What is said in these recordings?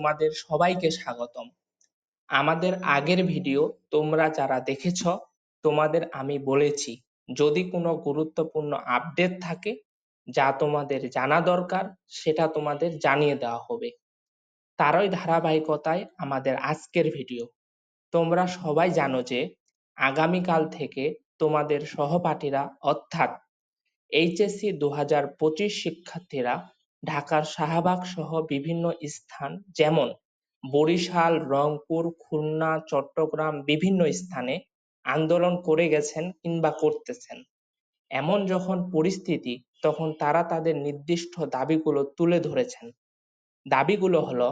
তোমাদের সবাইকে স্বাগতম। আমাদের আগের ভিডিও তোমরা যারা দেখেছ, তোমাদের আমি বলেছি, যদি কোনো গুরুত্বপূর্ণ আপডেট থাকে যা তোমাদের জানা দরকার, সেটা তোমাদের জানিয়ে দেওয়া হবে। তারই ধারাবাহিকতায় আমাদের আজকের ভিডিও। তোমরা সবাই জানো যে, আগামীকাল থেকে তোমাদের সহপাঠীরা অর্থাৎ এইচএসসি দু হাজার পঁচিশ শিক্ষার্থীরা ঢাকার শাহবাগ সহ বিভিন্ন স্থান, যেমন বরিশাল, রংপুর, খুলনা, চট্টগ্রাম বিভিন্ন স্থানে আন্দোলন করে গেছেন কিংবা করতেছেন। এমন যখন পরিস্থিতি, তখন তারা তাদের নির্দিষ্ট দাবিগুলো তুলে ধরেছেন। দাবিগুলো হলো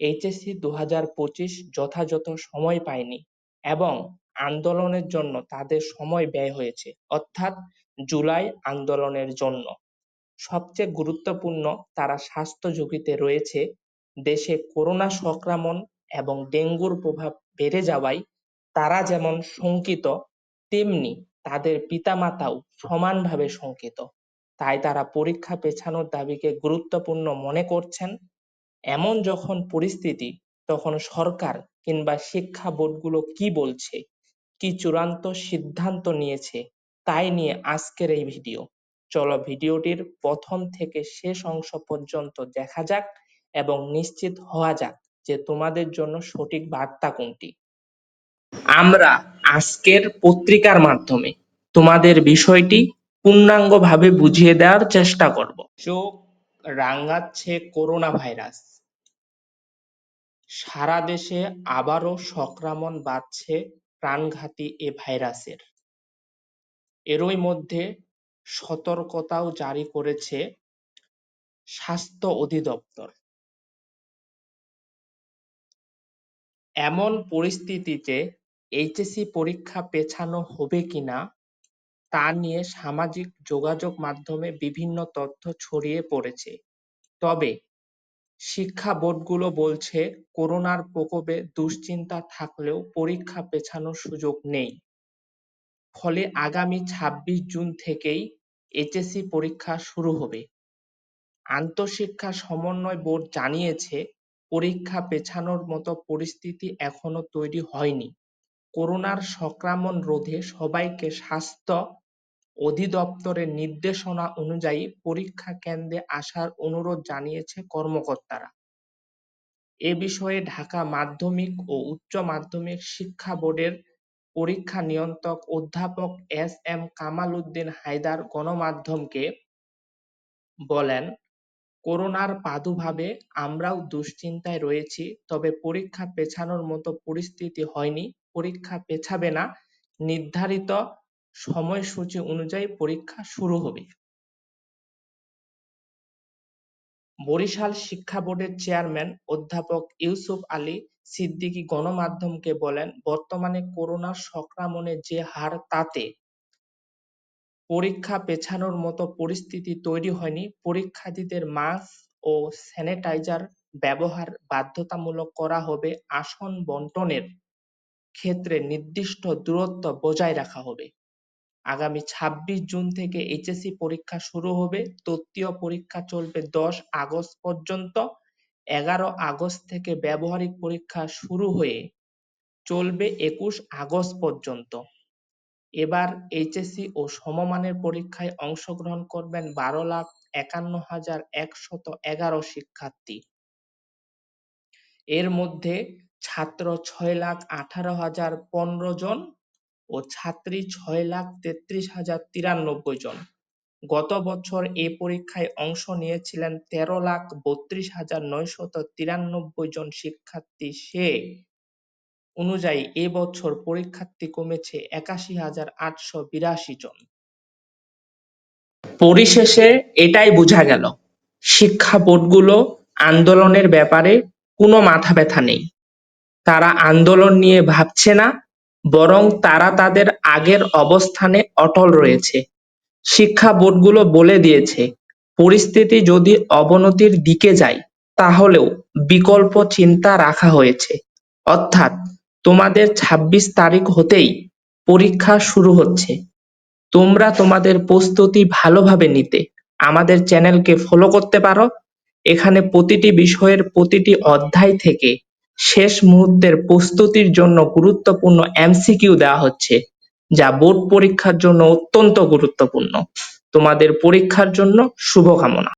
এইচএসসি দু হাজার পঁচিশ যথাযথ সময় পায়নি এবং আন্দোলনের জন্য তাদের সময় ব্যয় হয়েছে, অর্থাৎ জুলাই আন্দোলনের জন্য। সবচেয়ে গুরুত্বপূর্ণ তারা স্বাস্থ্য ঝুঁকিতে রয়েছে। দেশে করোনা সংক্রমণ এবং ডেঙ্গুর প্রভাব বেড়ে যাওয়ায় তারা যেমন শঙ্কিত, তেমনি তাদের পিতামাতাও সমানভাবে শঙ্কিত। তাই তারা পরীক্ষা পেছানোর দাবিকে গুরুত্বপূর্ণ মনে করছেন। এমন যখন পরিস্থিতি, তখন সরকার কিংবা শিক্ষা বোর্ডগুলো কি বলছে, কি চূড়ান্ত সিদ্ধান্ত নিয়েছে, তাই নিয়ে আজকের এই ভিডিও। চলো ভিডিওটির প্রথম থেকে শেষ অংশ পর্যন্ত দেখা যাক এবং নিশ্চিত হওয়া যাক যে তোমাদের জন্য সঠিক বার্তা কোনটি। আমরা আজকের পত্রিকার মাধ্যমে তোমাদের বিষয়টি পূর্ণাঙ্গভাবে বুঝিয়ে দেওয়ার চেষ্টা করব। চোখ রাঙাচ্ছে করোনা ভাইরাস সারা দেশে আবারও সংক্রমণ বাড়ছে প্রাণঘাতী এ ভাইরাসের। এরই মধ্যে সতর্কতাও জারি করেছে স্বাস্থ্য অধিদপ্তর। এমন পরিস্থিতিতে এইচএসসি পরীক্ষা পেছানো হবে কিনা তা নিয়ে সামাজিক যোগাযোগ মাধ্যমে বিভিন্ন তথ্য ছড়িয়ে পড়েছে। তবে শিক্ষা বোর্ডগুলো বলছে, করোনার প্রকোপে দুশ্চিন্তা থাকলেও পরীক্ষা পেছানোর সুযোগ নেই। ফলে আগামী ছাব্বিশ জুন থেকেই এইচএসসি পরীক্ষা শুরু হবে। আন্তঃশিক্ষা সমন্বয় বোর্ড জানিয়েছে, পরীক্ষা পেছানোর মতো পরিস্থিতি এখনও তৈরি হয়নি। করোনার সংক্রমণ রোধে সবাইকে স্বাস্থ্য অধিদপ্তরের নির্দেশনা অনুযায়ী পরীক্ষা কেন্দ্রে আসার অনুরোধ জানিয়েছে কর্মকর্তারা। এ বিষয়ে ঢাকা মাধ্যমিক ও উচ্চ মাধ্যমিক শিক্ষা বোর্ডের পরীক্ষা নিয়ন্ত্রক অধ্যাপক এস এম কামাল উদ্দিন হায়দার গণমাধ্যমকে বলেন, করোনার প্রাদুর্ভাবে আমরাও দুশ্চিন্তায় রয়েছি, তবে পরীক্ষা পেছানোর মতো পরিস্থিতি হয়নি। পরীক্ষা পেছাবে না। নির্ধারিত সময়সূচি অনুযায়ী পরীক্ষা শুরু হবে। বরিশাল শিক্ষা বোর্ডের চেয়ারম্যান অধ্যাপক ইউসুফ আলী সিদ্দিকী গণমাধ্যমকে বলেন, বর্তমানে করোনা সংক্রমণের যে হার তাতে পরীক্ষা পেছানোর মতো পরিস্থিতি তৈরি হয়নি, পরীক্ষার্থীদের মাস্ক ও স্যানিটাইজার ব্যবহার বাধ্যতামূলক করা হবে, আসন বন্টনের ক্ষেত্রে নির্দিষ্ট দূরত্ব বজায় রাখা হবে। আগামী ছাব্বিশ জুন থেকে এইচএসসি পরীক্ষা শুরু হবে। তৃতীয় পরীক্ষা চলবে দশ আগস্ট পর্যন্ত। এগারো আগস্ট থেকে ব্যবহারিক পরীক্ষা শুরু হয়ে চলবে একুশ আগস্ট পর্যন্ত। এবার এইচএসসি ও সমমানের পরীক্ষায় অংশগ্রহণ করবেন বারো লাখ একান্ন হাজার একশত এগারো শিক্ষার্থী। এর মধ্যে ছাত্র ছয় লাখ আঠারো হাজার পনেরো জন ও ছাত্রী ছয় লাখ তেত্রিশ হাজার তিরানব্বই জন। গত বছর এ পরীক্ষায় অংশ নিয়েছিলেন তেরো লাখ বত্রিশ হাজার নয়শত তিরানব্বই জন শিক্ষার্থী সে। অনুযায়ী এ বছর পরীক্ষার্থী কমেছে একাশি হাজার আটশো বিরাশি জন। পরিশেষে এটাই বোঝা গেল, শিক্ষা বোর্ডগুলো আন্দোলনের ব্যাপারে কোনো মাথা ব্যথা নেই। তারা আন্দোলন নিয়ে ভাবছে না বরং তারা তাদের আগের অবস্থানে অটল রয়েছে। শিক্ষা বোর্ডগুলো বলে দিয়েছে, পরিস্থিতি যদি অবনতির দিকে যায়, তাহলেও বিকল্প চিন্তা রাখা হয়েছে। অর্থাৎ তোমাদের ছাব্বিশ তারিখ হতেই পরীক্ষা শুরু হচ্ছে। তোমরা তোমাদের প্রস্তুতি ভালোভাবে নিতে আমাদের চ্যানেলকে ফলো করতে পারো। এখানে প্রতিটি বিষয়ের প্রতিটি অধ্যায় থেকে শেষ মুহূর্তের প্রস্তুতির জন্য গুরুত্বপূর্ণ এমসিকিউ দেওয়া হচ্ছে, যা বোর্ড পরীক্ষার জন্য অত্যন্ত গুরুত্বপূর্ণ। তোমাদের পরীক্ষার জন্য শুভকামনা।